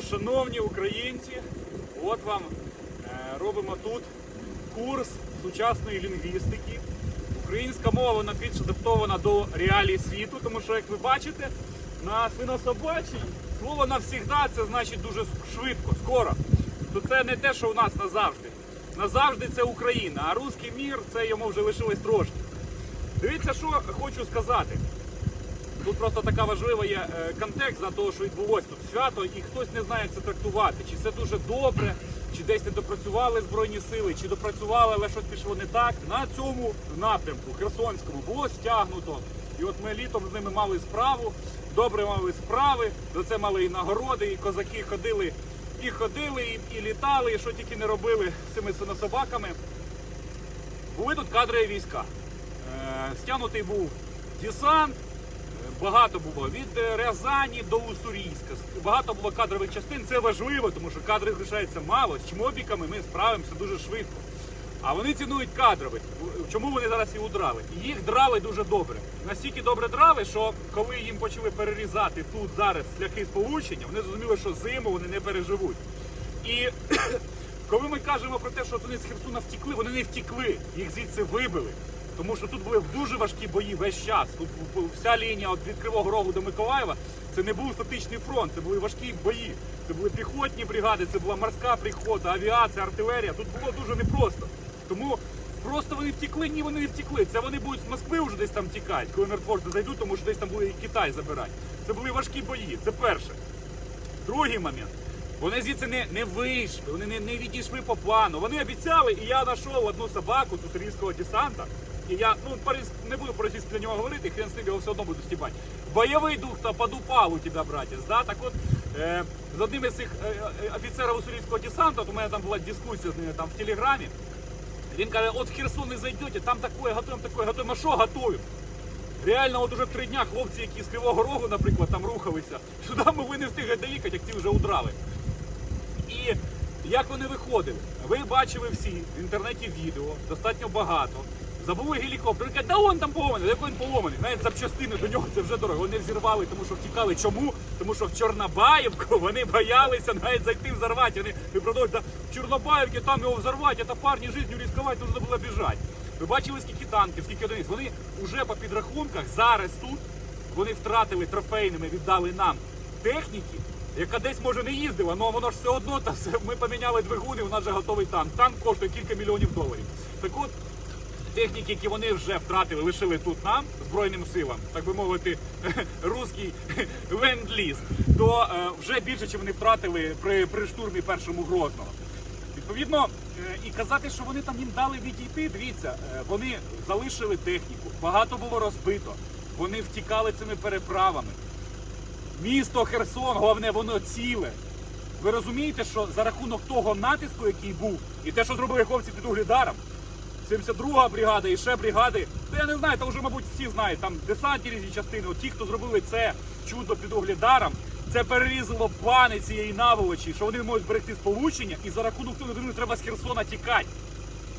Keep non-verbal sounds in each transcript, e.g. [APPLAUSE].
шановні українці, от вам е, робимо тут курс сучасної лінгвістики. Українська мова вона більш адаптована до реалій світу, тому що, як ви бачите, на свинособачій слово навсігда це значить дуже швидко, скоро. То це не те, що у нас назавжди. Назавжди це Україна, а руський мір це йому вже лишилось трошки. Дивіться, що хочу сказати. Тут просто така важлива є е, контекст за того, що відбулося тут свято, і хтось не знає, як це трактувати. Чи це дуже добре, чи десь не допрацювали збройні сили, чи допрацювали, але щось пішло не так. На цьому напрямку Херсонському було стягнуто. І от ми літом з ними мали справу, добре мали справи. За це мали і нагороди, і козаки ходили, і ходили, і, і літали, і що тільки не робили з цими свинособаками. Були тут кадрові війська. Е, Стягнутий був десант, багато було від е, Рязані до Уссурійська. Багато було кадрових частин. Це важливо, тому що кадрів лишається мало. З чмобіками ми справимося дуже швидко. А вони цінують кадрових. Чому вони зараз і удрали? Їх драли дуже добре. Настільки добре драли, що коли їм почали перерізати тут зараз шляхи сполучення, вони зрозуміли, що зиму вони не переживуть. І [CLEARS THROAT] коли ми кажемо про те, що вони з Херсона втікли, вони не втікли, їх звідси вибили. Тому що тут були дуже важкі бої весь час. Тут вся лінія від Кривого Рогу до Миколаєва це не був статичний фронт, це були важкі бої. Це були піхотні бригади, це була морська піхота, авіація, артилерія. Тут було дуже непросто. Тому просто вони втекли, ні, вони не втекли. Це вони будуть з Москви вже десь там тікати, коли миротворці зайдуть, тому що десь там буде і Китай забирати. Це були важкі бої. Це перше. Другий момент. Вони звідси не, не вийшли, вони не, не відійшли по плану. Вони обіцяли, і я знайшов одну собаку з уссурійського десанта. І я ну не буду по-російськи для нього говорити, хрен з ним його все одно буду стібати. Бойовий дух та подупав у тебе, братець. Да? Так от е, з одним із цих е, е, офіцерів уссурійського десанта, от у мене там була дискусія з ними там в телеграмі. Він каже, от в Херсон не зайдете, там такое готуємо, такое готуємо. А що готуємо? Реально, от уже три дня хлопці, які з Кривого Рогу, наприклад, там рухалися, сюди ми ви не встигли доїхати, як ці вже удрали. І як вони виходили? Ви бачили всі в інтернеті відео, достатньо багато. Забули гелікоптер. Каже, да он там поломаний, як він поломаний. Навіть запчастини до нього це вже дорого. Вони взірвали, тому що втікали. Чому? Тому що в Чорнобаївку вони боялися навіть зайти взорвати. Вони ви продовжують, да, в Чорнобаївці там його взорвати, це парні життю ризикувати, нужно було біжати. Ви бачили, скільки танків, скільки одиниць. Вони вже по підрахунках зараз тут вони втратили трофейними, віддали нам техніки, яка десь може не їздила, але воно ж все одно та все. Ми поміняли двигуни, у нас вже готовий танк. Танк коштує кілька мільйонів доларів. Так от техніки, які вони вже втратили, лишили тут нам, Збройним силам, так би мовити, [LAUGHS] руський [LAUGHS] ленд-ліз, то е, вже більше, ніж вони втратили при, при штурмі першому Грозного. Відповідно, е, і казати, що вони там їм дали відійти, дивіться, е, вони залишили техніку, багато було розбито, вони втікали цими переправами. Місто Херсон, головне, воно ціле. Ви розумієте, що за рахунок того натиску, який був, і те, що зробили хлопці під Углідаром, 72-га бригада і ще бригади, то я не знаю, то вже, мабуть, всі знають, там десантні різні частини, от ті, хто зробили це чудо під Углідаром, це перерізало плани цієї наволочі, що вони можуть зберегти сполучення, і за рахунок того, думаю, треба з Херсона тікати.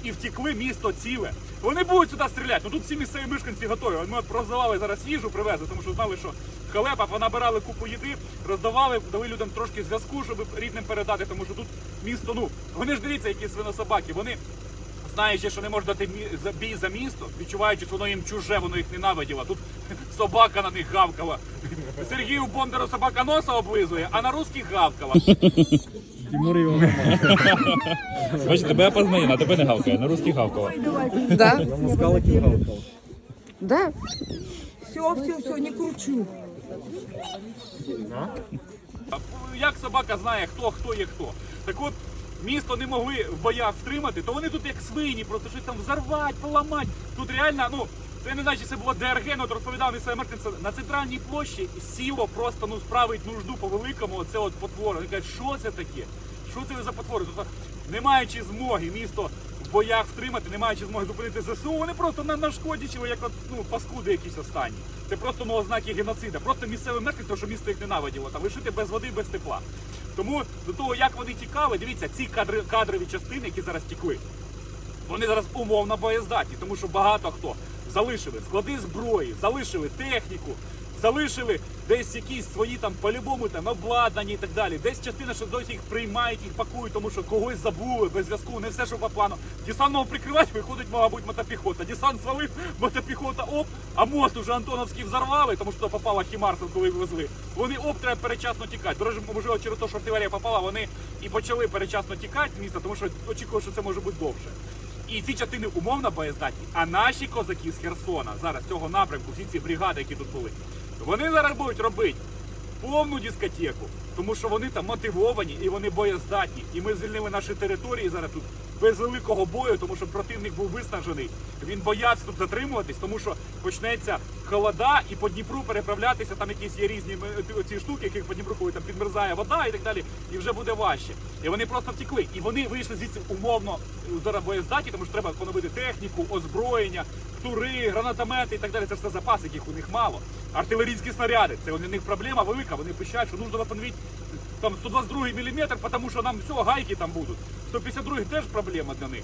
І втекли місто ціле. Вони будуть сюди стріляти. Ну тут всі місцеві мешканці готові. Ми от роздавали зараз їжу, привезли, тому що знали, що халепа, понабирали купу їди, роздавали, дали людям трошки зв'язку, щоб рідним передати, тому що тут місто, ну вони ж дивіться, які свинособаки. Вони знаючи, що не можуть дати бій за місто, відчуваючи, що воно їм чуже, воно їх ненавиділо. Тут собака на них гавкала. Сергію Бондару собака носа облизує, а на русських гавкала. Тимур його Бачите, тебе познає, на тебе не гавкає, на русський гавкала. Да? москаликів гавкав. Да. Все, все, все, не кручу. Як собака знає, хто хто є хто. Так от місто не могли в боях втримати, то вони тут як свині, просто щось там взорвати, поламати. Тут реально, ну. Це не наче це було ДРГ, ну от розповідав місцеві мешканці, на центральній площі сіло просто ну справить нужду по великому, оце от потвори. Вони кажуть, що це таке? Що це за потвори? Тобто, не маючи змоги місто боях втримати, не маючи змоги зупинити ЗСУ, вони просто на нашкодячили, як ну, паскуди якісь останні. Це просто ну, ознаки геноцида. Просто місцеві мешканці, тому що місто їх ненавиділо, та лишити без води, без тепла. Тому до того, як вони тікали, дивіться, ці кадри, кадрові частини, які зараз тікли, вони зараз умовно боєздатні, тому що багато хто залишили склади зброї, залишили техніку, залишили десь якісь свої там по-любому там обладнані і так далі. Десь частина ще досі їх приймають, їх пакують, тому що когось забули без зв'язку, не все, що по плану. Десант мав прикривати, виходить, мала бути мотопіхота. Десант свалив, мотопіхота оп, а мост уже Антоновський взорвали, тому що попала Хімарсом, коли везли. Вони оп, треба перечасно тікати. До речі, через те, що артилерія попала, вони і почали перечасно тікати з міста, тому що очікували, що це може бути довше. І ці частини умовно боєздатні. А наші козаки з Херсона, зараз цього напрямку, всі ці бригади, які тут були, вони зараз будуть робити повну дискотеку, тому що вони там мотивовані і вони боєздатні. І ми звільнили наші території зараз тут без великого бою, тому що противник був виснажений. Він боявся тут затримуватись, тому що почнеться холода, і по Дніпру переправлятися. Там якісь є різні е, ці штуки, яких по Дніпру, коли там підмерзає вода і так далі, і вже буде важче. І вони просто втекли. І вони вийшли звідси умовно е, зараз боєздатні, тому що треба поновити техніку, озброєння, тури, гранатомети і так далі. Це все запас, яких у них мало. Артилерійські снаряди. Це у них проблема велика. Вони пищать, що нужно встановити там 122 мм, тому що нам все, гайки там будуть. 152 теж проблема для них.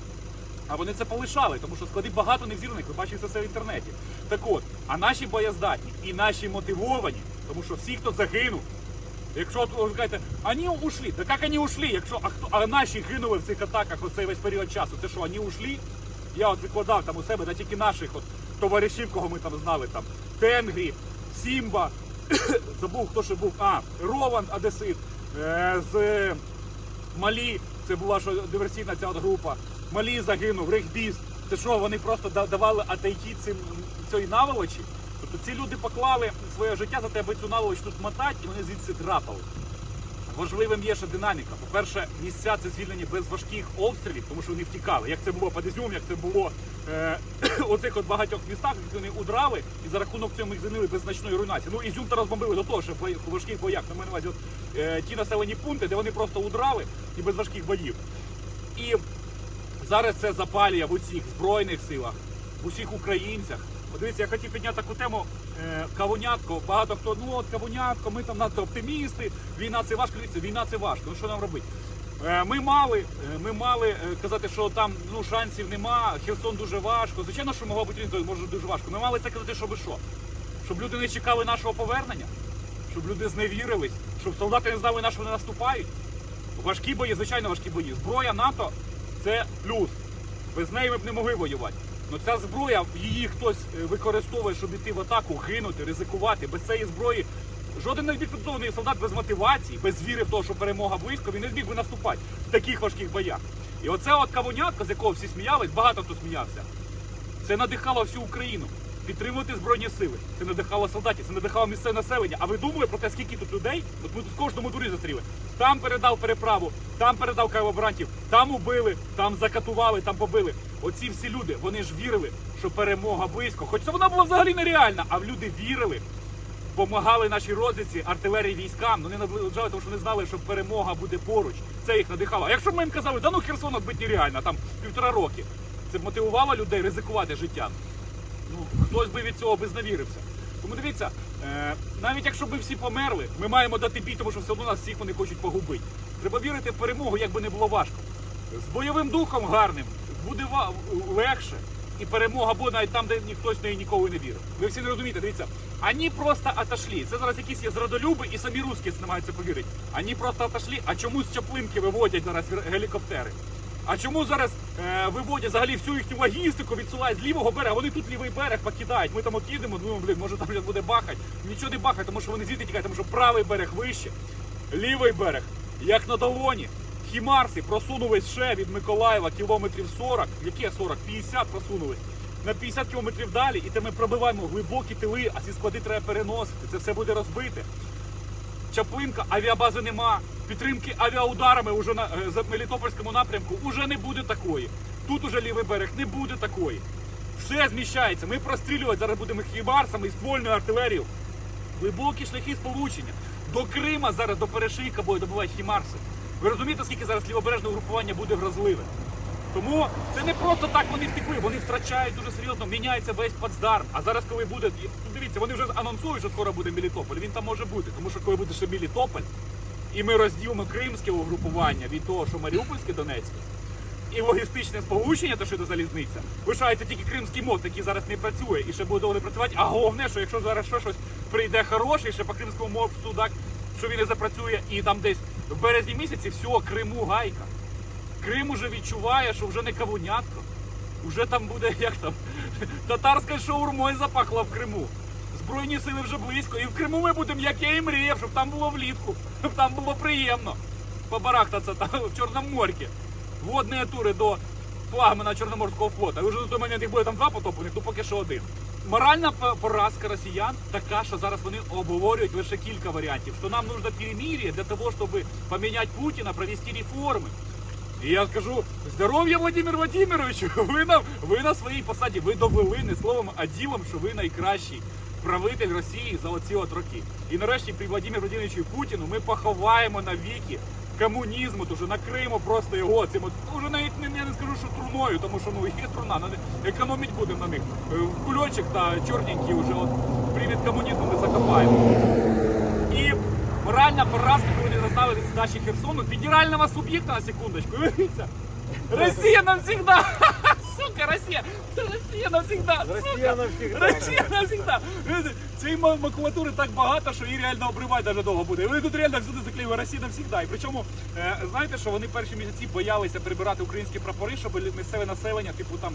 А вони це полишали, тому що склади багато невзірних, ви бачите це в інтернеті. Так от, а наші боєздатні і наші мотивовані, тому що всі, хто загинув, якщо ви кажете, вони ушли, так як вони ушли, якщо а хто а наші гинули в цих атаках оцей весь період часу, це що, вони ушли? Я от викладав там у себе, да тільки наших от товаришів, кого ми там знали, там Тенгрі, Сімба, [COUGHS] забув, хто ще був, а, Рован Одесит, е, з Малі, це була що диверсійна ця от група. Малі загинув, регбіст. Це що, вони просто давали атайті цим цієї наволочі? Тобто ці люди поклали своє життя за те, аби цю наволоч тут мотати, і вони звідси драпали. Важливим є ще динаміка. По-перше, місця це звільнені без важких обстрілів, тому що вони втікали. Як це було під Ізюм, як це було е, [CLEARS THROAT] у цих от багатьох містах, які вони удрали, і за рахунок цього їх звільнили без значної руйнації. Ну Ізюм то розбомбили до того, що у важких боях на мене увазі от, е, ті населені пункти, де вони просто удрали і без важких боїв. І зараз це запалює в усіх збройних силах, в усіх українцях. Подивіться, я хотів підняти таку тему е, кавунятко. Багато хто, ну от кавунятко, ми там надто оптимісти, війна це важко. Дивіться, війна це важко. Ну що нам робити? Е, Ми мали, е, ми мали е, казати, що там ну шансів нема, Херсон дуже важко. Звичайно, що могла бути може дуже важко. Ми мали це казати, щоб що? Щоб люди не чекали нашого повернення, щоб люди зневірились, щоб солдати не знали, на що вони наступають. Важкі бої, звичайно, важкі бої. Зброя НАТО це плюс. Без неї ми б не могли воювати. Ну ця зброя, її хтось е, використовує, щоб іти в атаку, гинути, ризикувати. Без цієї зброї жоден невідпрацьований солдат без мотивації, без віри в те, що перемога близько, він не зміг би наступати в таких важких боях. І оце от кавунятка, з якого всі сміялись, багато хто сміявся. Це надихало всю Україну. Підтримувати збройні сили. Це надихало солдатів, це надихало місцеве населення. А ви думали про те, скільки тут людей? От ми тут кожному дворі зустріли. Там передав переправу, там передав кайвобрантів, там убили, там закатували, там побили. Оці всі люди, вони ж вірили, що перемога близько. Хоч це вона була взагалі нереальна, а люди вірили, допомагали нашій розвідці, артилерії військам. Ну, Вони наближали, тому що вони знали, що перемога буде поруч. Це їх надихало. А якщо б ми їм казали, да ну Херсон бити нереально, там півтора роки. Це б мотивувало людей ризикувати життям ну, хтось би від цього би зневірився. Тому дивіться, е, навіть якщо ми всі померли, ми маємо дати бій, тому що все одно нас всіх вони хочуть погубити. Треба вірити в перемогу, як би не було важко. З бойовим духом гарним буде легше. І перемога буде навіть там, де ніхтось в неї ніколи не вірив. Ви всі не розумієте, дивіться, ані просто отошли. Це зараз якісь є зрадолюби і самі русські намагаються повірити. Ані просто отошли, а чомусь з Чаплинки виводять зараз гелікоптери. А чому зараз е, виводять взагалі всю їхню логістику, відсилають з лівого берега? Вони тут лівий берег покидають. Ми там от їдемо, ну блін, може там буде бахать. Нічого не бахать, тому що вони звідти тікають, тому що правий берег вище, лівий берег, як на долоні. Хімарси просунулись ще від Миколаєва кілометрів 40, яке 40, 50 просунулись. На 50 кілометрів далі, і те ми пробиваємо глибокі тили, а ці склади треба переносити. Це все буде розбите. Чаплинка, авіабази нема. Підтримки авіаударами уже на е, Мелітопольському напрямку уже не буде такої. Тут уже лівий берег не буде такої. Все зміщається. Ми прострілювати зараз будемо хібарсами і ствольною артилерією. Глибокі шляхи сполучення. До Крима зараз до перешийка буде добувати хімарси. Ви розумієте, скільки зараз лівобережне угрупування буде вразливе? Тому це не просто так вони втекли, вони втрачають дуже серйозно, міняється весь плацдарм. А зараз, коли буде, ну, дивіться, вони вже анонсують, що скоро буде Мелітополь. Він там може бути, тому що коли буде ще Мелітополь, і ми розділимо кримське угрупування від того, що Маріупольське Донецьке, і логістичне сполучення, то що це залізниця, лишається тільки Кримський мост, який зараз не працює і ще буде довго не працювати. А головне, що якщо зараз щось прийде хороший, ще по Кримському мосту, так, що він і запрацює, і там десь в березні місяці все, Криму гайка. Крим уже відчуває, що вже не кавунятко. Уже там буде як там [LAUGHS] татарською шаурмою запахло в Криму. Збройні сили вже близько. І в Криму ми будемо, як я і мріяв, щоб там було влітку, щоб там було приємно. Побарахтатися там в Чорноморці. Водні тури до флагмана Чорноморського флота. І вже на той момент їх буде там два потоплених, ну поки що один. Моральна поразка росіян така, що зараз вони обговорюють лише кілька варіантів. Що нам нужно перемирие для того, щоб поміняти Путіна, провести реформи. І я скажу, здоров'я Владимир Владимировичу, [LAUGHS] ви на, ви на своїй посаді, ви довели не словом, а ділом, що ви найкращий правитель Росії за оці от роки. І нарешті при Владимиру Владимировичу Путіну ми поховаємо навіки комунізму, то що накриємо просто його цим от, ну, навіть не, я не скажу, що труною, тому що ну [LAUGHS] є труна, ну, не- економить будемо на них. Е, В кульочок та чорненький вже от привід комунізму ми закопаємо. І моральна поразка, коли вони заставили здачі Херсону, федерального суб'єкта на секундочку. [LAUGHS] Росія [LAUGHS] навсегда! Сука, Росія! Росія навсегда! Росія навсегда. Росія навсегда! Цієї макулатури так багато, що її реально обривати дуже довго буде. Вони тут реально всюди заклеїли Росія навсегда. І причому, е, знаєте, що вони перші місяці боялися прибирати українські прапори, щоб місцеве населення, типу там,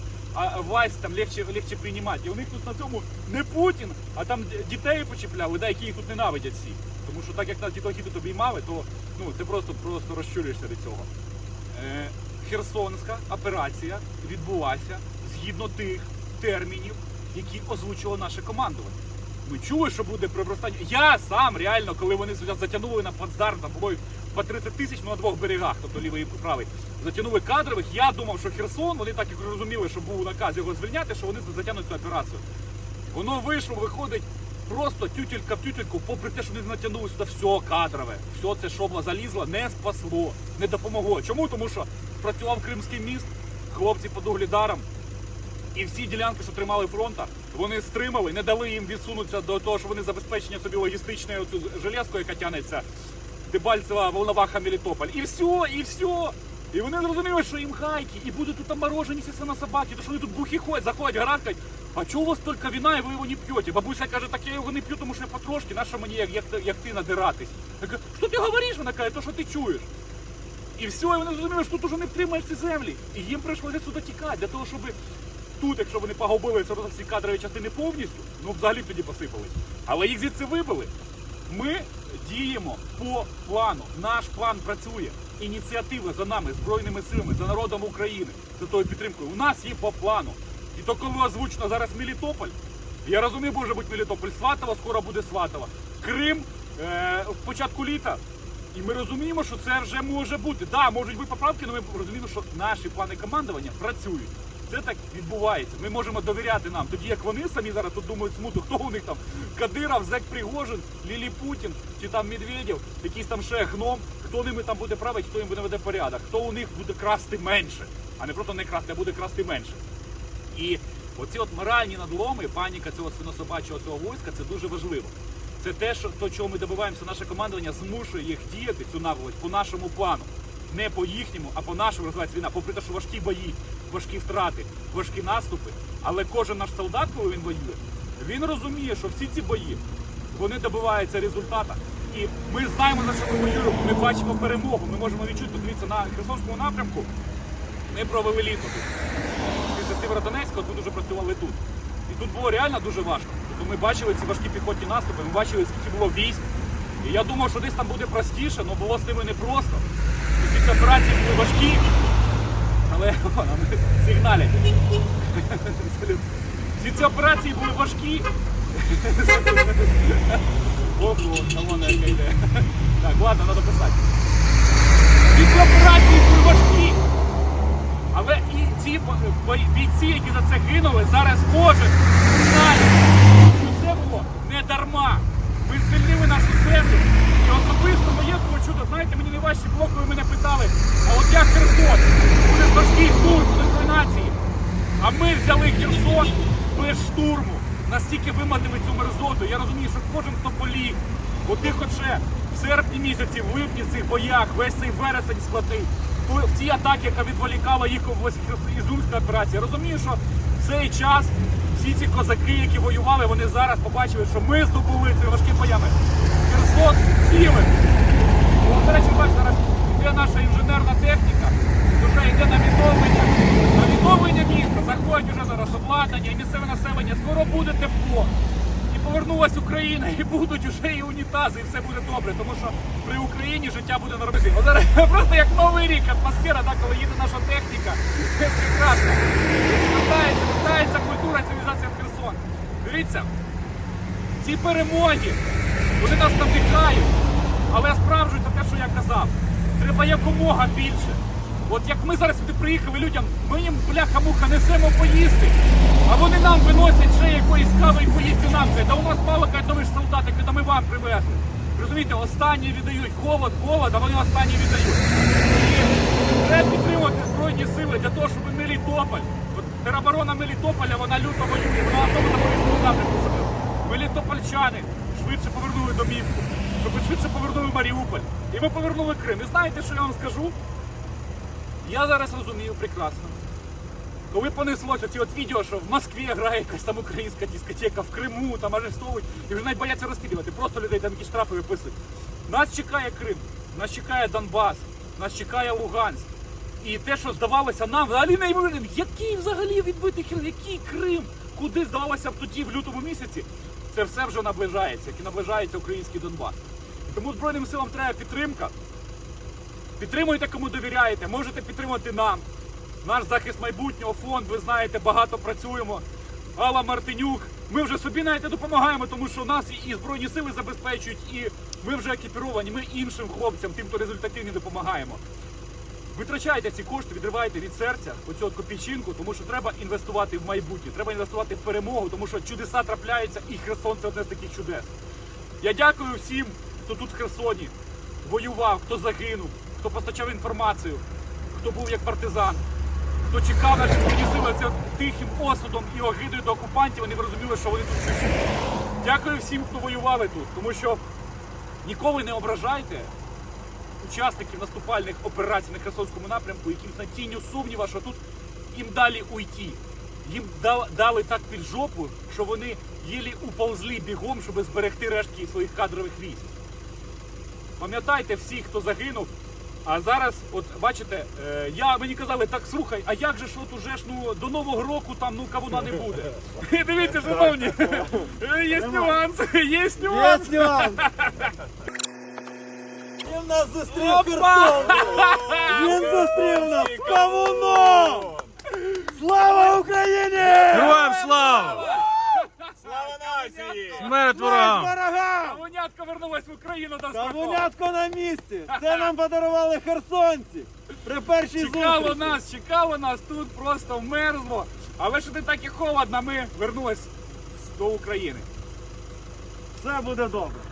власть там легче, легче приймати. І у них тут на цьому не Путін, а там дітей почіпляли, да, які їх тут ненавидять всі. Тому що так як нас дітохи тут обіймали, то ну, ти просто, просто розчулюєшся від цього. Херсонська операція відбулася згідно тих термінів, які озвучило наше командування. Ми чули, що буде приростання. Я сам реально, коли вони затягнули на плацдарм, там було по 30 тисяч ну, на двох берегах, тобто лівий і правий, затягнули кадрових. Я думав, що Херсон, вони так як розуміли, що був наказ його звільняти, що вони затягнуть цю операцію. Воно вийшло, виходить просто тютелька в тютельку, попри те, що вони натягнули сюди все кадрове, все це шобло залізло, не спасло, не допомогло. Чому? Тому що працював Кримський міст, хлопці під углідаром, і всі ділянки, що тримали фронта, вони стримали, не дали їм відсунутися до того, що вони забезпечення собі логістичною оцю железкою, яка тянеться Дебальцева, Волноваха, Мелітополь. І все, і все. І вони зрозуміли, що їм хайки, і будуть тут морожені на собаки, то що вони тут бухі ходять, заходять, гаракать. А чого у вас тільки вина, і ви його не п'єте? Бабуся каже, так я його не п'ю, тому що потрошки, на що мені, як, як, як ти надиратись? Я кажу, що ти говориш? Вона каже, то що ти чуєш. І все, і вони зрозуміли, що тут уже не втримаєш ці землі. І їм прийшлося сюди тікати, для того, щоб тут, якщо вони погубили ці кадрові частини повністю, ну взагалі тоді посипались. Але їх звідси вибили. Ми діємо по плану. Наш план працює. Ініціатива за нами, збройними силами, за народом України, за тою підтримкою. У нас є по плану. І то, коли озвучено зараз Мелітополь, я розумію, може бути Мелітополь, Сватова, скоро буде Сватова. Крим е, в початку літа. І ми розуміємо, що це вже може бути. Так, да, можуть бути поправки, але ми розуміємо, що наші плани командування працюють. Це так відбувається. Ми можемо довіряти нам. Тоді як вони самі зараз тут думають смуту, хто у них там Кадиров, Зек Пригожин, Лілі Путін, чи там Медведєв, якийсь там ще гном, хто ними там буде правити, хто їм буде веде порядок, хто у них буде красти менше, а не просто не красти, а буде красти менше. І оці от моральні надломи, паніка цього свинособачого цього війська, це дуже важливо. Це те, що то, чого ми добиваємося, наше командування змушує їх діяти цю наглость по нашому плану. Не по їхньому, а по нашому розвивається війна. Попри те, що важкі бої, важкі втрати, важкі наступи. Але кожен наш солдат, коли він воює, він розуміє, що всі ці бої вони добиваються результата. І ми знаємо, за що ми воюємо. Ми бачимо перемогу. Ми можемо відчути, дивіться, на Херсонському напрямку ми провели літо Після Сєвєродонецька тут вже працювали тут. І тут було реально дуже важко. Тобто ми бачили ці важкі піхотні наступи, ми бачили, скільки було військ. І я думав, що десь там буде простіше, але було з ними непросто. [LAUGHS] Всі ці операції були важкі, але сигналять. Всі ці операції були важкі. Ого, колона яка йде. Так, ладно, треба писати. Бійці, які за це гинули, зараз кожен знає, що це було не дарма. Ми звільнили нашу землю. І особисто моє чудо, знаєте, мені найважче було, коли мене питали, а от як Херсон? Буде важкий штурм, буде нації. А ми взяли Херсон без штурму. Настільки вимотили цю мерзоту. Я розумію, що кожен, хто поліг, от ще в серпні місяці, в липні цих боях, весь цей вересень складний, в ті атаки, яка відволікала їх Ізумська операція. Розумію, що в цей час всі ці козаки, які воювали, вони зараз побачили, що ми здобули цими важкими боями. Херсон. От, до речі, бачите, зараз йде наша інженерна техніка, вже йде на відновлення. На відновлення міста заходять вже зараз обладнання і місцеве населення. Скоро буде тепло. Повернулась Україна, і будуть вже і унітази, і все буде добре, тому що при Україні життя буде нормально. От зараз [LAUGHS] просто як новий рік, атмосфера, так, коли їде наша техніка. Це прекрасно. Вертається, вертається культура, цивілізація в Херсон. Дивіться, ці перемоги, вони нас надихають, але справжується те, що я казав. Треба якомога більше. От як ми зараз сюди приїхали людям, ми їм бляха-муха несемо поїсти, а вони нам виносять ще якоїсь кави і поїсти нам. Да у нас мало кажуть, ж солдати, коли ми вам привезли. Розумієте, останні віддають холод, голод, а вони останні віддають. І треба підтримувати Збройні сили для того, щоб Мелітополь, от тероборона Мелітополя, вона люто воює, вона на тому запорізькому напрямку себе. Мелітопольчани швидше повернули домівку, щоб швидше повернули Маріуполь. І ми повернули Крим. І знаєте, що я вам скажу? Я зараз розумію прекрасно. Коли понеслося ці от відео, що в Москві грає якась там українська дискотека, в Криму там арештовують, і вже навіть бояться розстрілювати, просто людей там якісь штрафи виписують. Нас чекає Крим, нас чекає Донбас, нас чекає Луганськ. І те, що здавалося нам, взагалі неймовірним, який взагалі відбитий Крим, який Крим, куди здавалося б тоді в лютому місяці, це все вже наближається, як і наближається український Донбас. Тому Збройним силам треба підтримка. Підтримуйте, кому довіряєте, можете підтримати нам. Наш захист майбутнього фонд, ви знаєте, багато працюємо. Алла Мартинюк. Ми вже собі навіть допомагаємо, тому що нас і Збройні сили забезпечують, і ми вже екіпіровані, ми іншим хлопцям, тим, хто результативні, допомагаємо. Витрачайте ці кошти, відривайте від серця оцю копійчинку, тому що треба інвестувати в майбутнє, треба інвестувати в перемогу, тому що чудеса трапляються, і Херсон це одне з таких чудес. Я дякую всім, хто тут в Херсоні воював, хто загинув, хто постачав інформацію, хто був як партизан, хто чекав наші збройні сили тихим осудом і огидою до окупантів, вони розуміли, що вони тут живуть. Дякую всім, хто воювали тут, тому що ніколи не ображайте учасників наступальних операцій на Херсонському напрямку, яким на тінню сумніва, що тут їм далі уйти. Їм дали так під жопу, що вони єлі уповзли бігом, щоб зберегти рештки своїх кадрових військ. Пам'ятайте всіх, хто загинув. А зараз, от бачите, е, я мені казали, так слухай, а як же ж от уже ж ну до нового року там ну кавуна не буде. [LAUGHS] Дивіться, шановні, [LAUGHS] е, [LAUGHS] є нюанс, є нюанс. Він нас зустрів Херсон! Він зустрів нас з кавуном! Слава Україні! Героям слава! Слава нації! Смерть ворогам! Ворогам! Кавунятка вернулась в Україну до Кавунятко на місці! Це нам подарували херсонці! При першій Чекало зустрічі! нас, чекало нас тут просто вмерзло. Але що ти так і холодно, ми вернулись до України. Все буде добре!